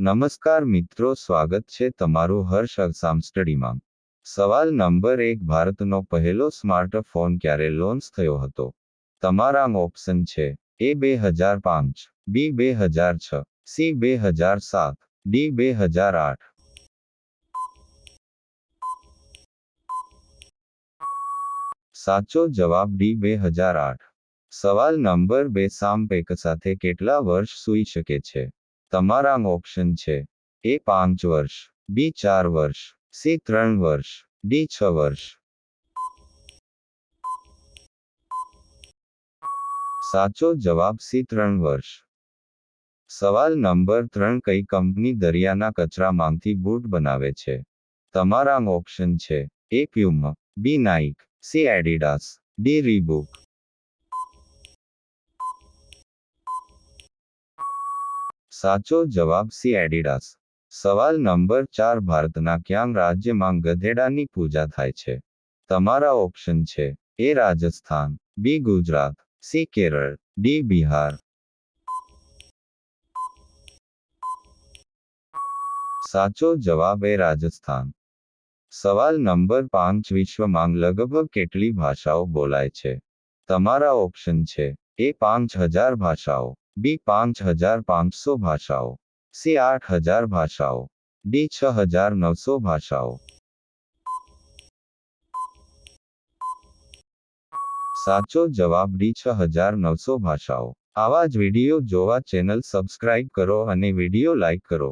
નમસ્કાર મિત્રો, સ્વાગત છે તમારું હર્ષ અગસામ સ્ટડીમાં. સવાલ નંબર એક, ભારતનો પહેલો સ્માર્ટફોન ક્યારે લોન્ચ થયો હતો? તમારા ઓપ્શન છે એ બે હજાર પાંચ, બી બે હજાર છ, સી બે હજાર સાત, ડી બે હજાર આઠ. સાચો જવાબ ડી બે હજાર આઠ. સવાલ નંબર બે, સામ પેક સાથે કેટલા વર્ષ સૂઈ શકે છે? તમારા ઓપ્શન છે. એ પાંચ વર્ષ, બી ચાર વર્ષ, સી ત્રણ વર્ષ, ડી છ વર્ષ. સાચો જવાબ સી ત્રણ વર્ષ. સવાલ નંબર ત્રણ કઈ કંપની દરિયાના કચરામાંથી બૂટ બનાવે છે? તમારા ઓપ્શન છે. A Puma, B Nike C Adidas, D Reebok. સાચો જવાબ સી એડિડાસ. સવાલ નંબર ચાર, ભારતના ક્યાં રાજ્યમાં ગધેડાની પૂજા થાય છે? તમારા ઓપ્શન છે A Rajasthan, B Gujarat, C Kerala, D Bihar. સાચો જવાબ એ રાજસ્થાન. સવાલ નંબર પાંચ, વિશ્વમાં લગભગ કેટલી ભાષાઓ બોલાય છે? તમારા ઓપ્શન છે એ પાંચ હજાર ભાષાઓ. બી પાંચ હજાર પાંચસો ભાષાઓ. સી આઠ હજાર ભાષાઓ. ડી છ હજાર નવસો ભાષાઓ. સાચો જવાબ ડી છ હજાર નવસો ભાષાઓ. આવા જ વીડિયો જોવા ચેનલ સબસ્ક્રાઇબ કરો અને વીડિયો લાઇક કરો.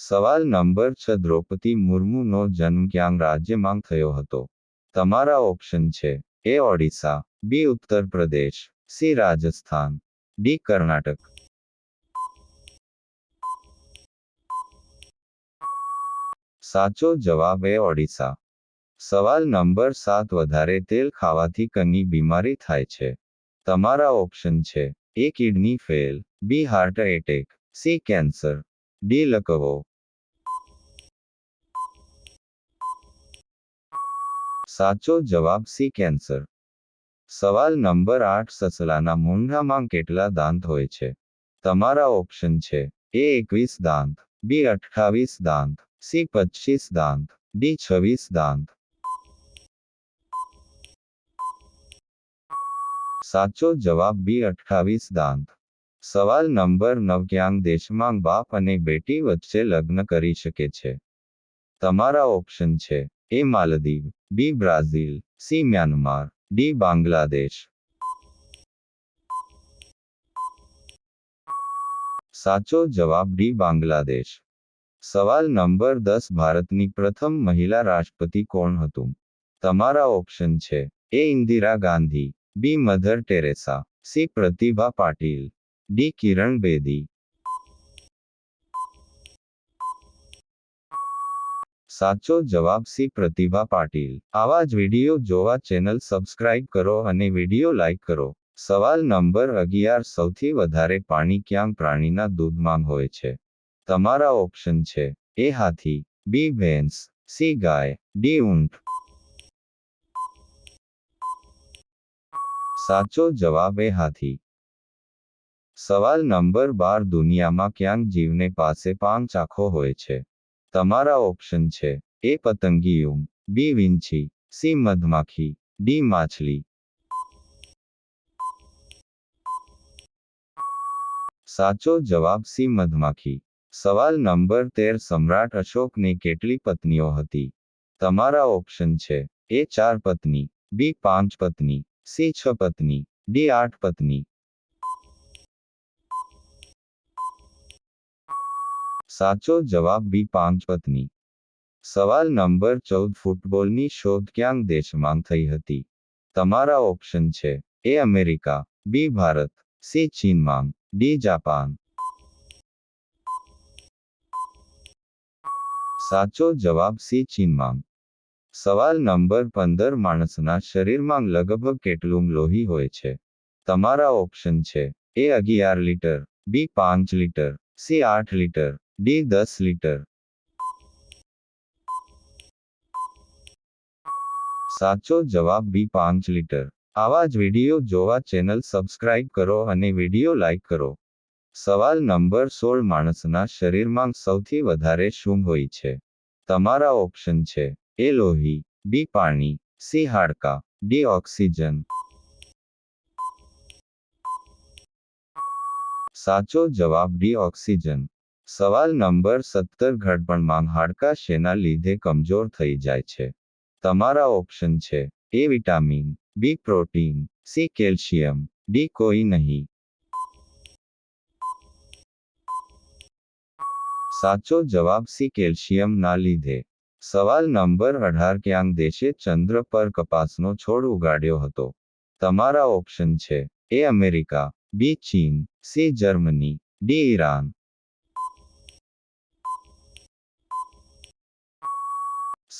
સવાલ નંબર છ દ્રૌપદી મુર્મુનો જન્મ ક્યાં રાજ્યમાં થયો હતો? તમારા ઓપ્શન છે એ ઓડિશા, બી ઉત્તર પ્રદેશ, સી રાજસ્થાન. ડી કર્ણાટક. સાચો જવાબ એ ઓડિશા. સવાલ નંબર સાત, વધારે તેલ ખાવાથી કની બીમારી થાય છે. તમારા ઓપ્શન છે. A kidney fail, B heart attack, C cancer, D લકવો. સાચો જવાબ સી કેન્સર. સવાલ નંબર આઠ સસલાના મૂંઢામાં કેટલા દાંત હોય છે? તમારા ઓપ્શન છે એ એકવીસ દાંત, બી અઠ્ઠાવીસ દાંત, સી પચીસ દાંત, ડી છવ્વીસ દાંત. સાચો જવાબ બી અઠ્ઠાવીસ દાંત. સવાલ નંબર નવ દેશમાં બાપ અને બેટી વચ્ચે લગ્ન કરી શકે છે. તમારા ઓપ્શન છે A Maldives, B Brazil, C Myanmar. D Bangladesh સાચો જવાબ ડી બાંગ્લાદેશ. સવાલ નંબર દસ, ભારતની પ્રથમ મહિલા રાષ્ટ્રપતિ કોણ હતું? તમારા ઓપ્શન છે A Indira Gandhi, B Mother Teresa, C Pratibha Patil, D Kiran Bedi સાચો જવાબ સી પ્રતિભા પાટીલ. આવા જ વીડિયો જોવા ચેનલ સબસ્ક્રાઇબ કરો અને વીડિયો લાઇક કરો. સવાલ નંબર અગિયાર સૌથી વધારે પાણી ક્યાં પ્રાણીના દૂધમાં હોય છે? તમારા ઓપ્શન છે એ હાથી, બી ભેંસ, સી ગાય, ડી ઊંટ. સાચો જવાબ એ હાથી. સવાલ નંબર બાર દુનિયામાં ક્યાંક જીવને પાસે પાંચ આંખો હોય છે? તમારા ઓપ્શન છે. એ પતંગિયું બી વિંછી, સી મધમાખી, ડી માછલી. સાચો જવાબ સી મધમાખી. સવાલ નંબર તેર, સમ્રાટ અશોકને કેટલી પત્નીઓ હતી? તમારા ઓપ્શન છે. એ ચાર પત્ની, બી પાંચ પત્ની, સી છ પત્ની, ડી આઠ પત્ની સાચો જવાબ બી પાંચ પત્ની. સવાલ નંબર ચૌદ, ફૂટબોલની શોધ ક્યાં દેશમાં થઈ હતી? તમારા ઓપ્શન છે A America, B Bharat, C ચીનમાં, ડી જાપાન. સાચો જવાબ સી ચીનમાં. સવાલ નંબર પંદર, માણસના શરીરમાં લગભગ કેટલું લોહી હોય છે? તમારા ઓપ્શન છે એ અગિયાર લીટર, બી પાંચ લીટર, સી આઠ લીટર ડી દસ લીટર. સાચો જવાબ બી પાંચ લીટર. આવા જ વીડિયો જોવા ચેનલ સબસ્ક્રાઇબ કરો અને વીડિયો લાઇક કરો. સવાલ નંબર સોળ માણસના શરીરમાં સૌથી વધારે શું હોય છે? તમારા ઓપ્શન છે એ લોહી, બી પાણી, સી હાડકા, ડી ઓક્સિજન. સાચો જવાબ ડી ઓક્સિજન. સવાલ નંબર સત્તર ઘડપણમાં હાડકા શેના લીધે કમજોર થઈ જાય છે? તમારા ઓપ્શન છે A vitamin, B protein, C calcium, D કોઈ નહીં. સાચો જવાબ સી કેલ્શિયમ ના લીધે. સવાલ નંબર અઢાર ક્યાંક દેશે ચંદ્ર પર કપાસનો છોડ ઉગાડ્યો હતો? તમારા ઓપ્શન છે એ અમેરિકા, બી ચીન, સી જર્મની, ડી ઈરાન.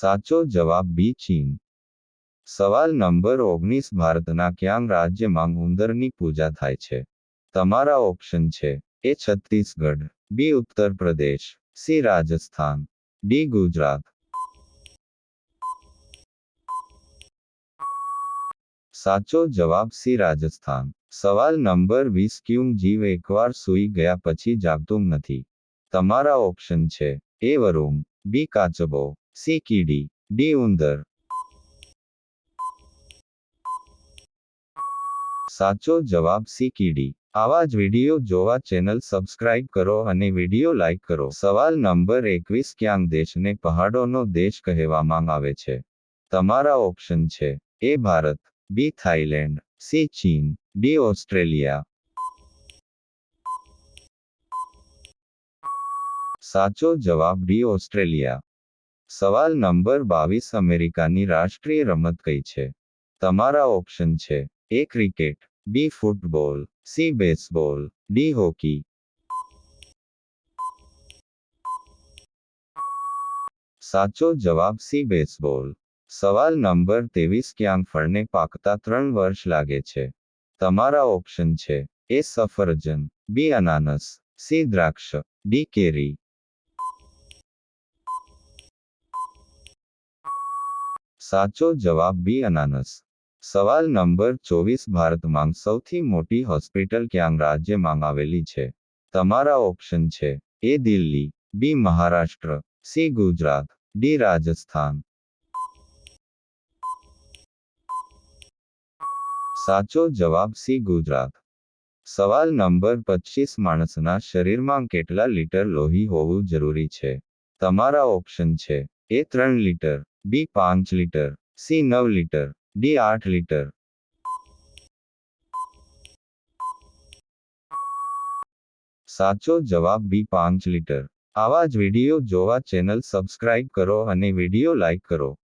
સાચો જવાબ બી ચીન. સવાલ નંબર ઓગણીસ ભારતના ક્યાંક રાજ્યમાં ઉંદરની પૂજા થાય છે? તમારા ઓપ્શન છે એ છત્તીસગઢ, બી ઉત્તર પ્રદેશ, સી રાજસ્થાન, ડી ગુજરાત. સાચો જવાબ સી રાજસ્થાન. સવાલ નંબર વીસ ક્યુમ જીવ એકવાર સૂઈ ગયા પછી જાગતું નથી. તમારા ઓપ્શન છે એ વરુમ બી કાચબો સી કીડી ડી ઉંદર સાચો જવાબ સી આવા જ વીડિયો જોવા ચેનલ સબસ્ક્રાઇબ કરો અને વીડિયો લાઇક કરો. સવાલ નંબર એકવીસ ક્યાંક દેશને પહાડોનો દેશ કહેવામાં આવે છે? તમારા ઓપ્શન છે A Bharat, B Thailand, C ચીન, ડી ઓસ્ટ્રેલિયા. સાચો જવાબ ડી ઓસ્ટ્રેલિયા. સવાલ નંબર બાવીસ અમેરિકાની રાષ્ટ્રીય રમત કઈ છે? તમારા ઓપ્શન છે A cricket, B football, C baseball, D hockey. સાચો જવાબ સી બેસબોલ. સવાલ નંબર ત્રેવીસ ક્યાંક ફળને પાકતા ત્રણ વર્ષ લાગે છે. તમારા ઓપ્શન છે એ સફરજન, બી અનાનસ, સી દ્રાક્ષ, ડી કેરી. સાચો જવાબ બી અનાનસ. સવાલ નંબર ચોવીસ ભારતમાં સૌથી મોટી હોસ્પિટલ ક્યાંક રાજ્યમાં આવેલી છે? તમારા ઓપ્શન છે A Delhi, B Maharashtra, C Gujarat, D Rajasthan. સાચો જવાબ સી ગુજરાત. સવાલ નંબર પચીસ માણસના શરીરમાં કેટલા લીટર લોહી હોવું જરૂરી છે? તમારા ઓપ્શન છે એ ત્રણ લીટર. બી પાંચ લીટર. સી નવ લીટર. ડી આઠ લીટર. સાચો જવાબ બી પાંચ લીટર. આવા જ વીડિયો જોવા ચેનલ સબસ્ક્રાઇબ કરો અને વીડિયો લાઇક કરો.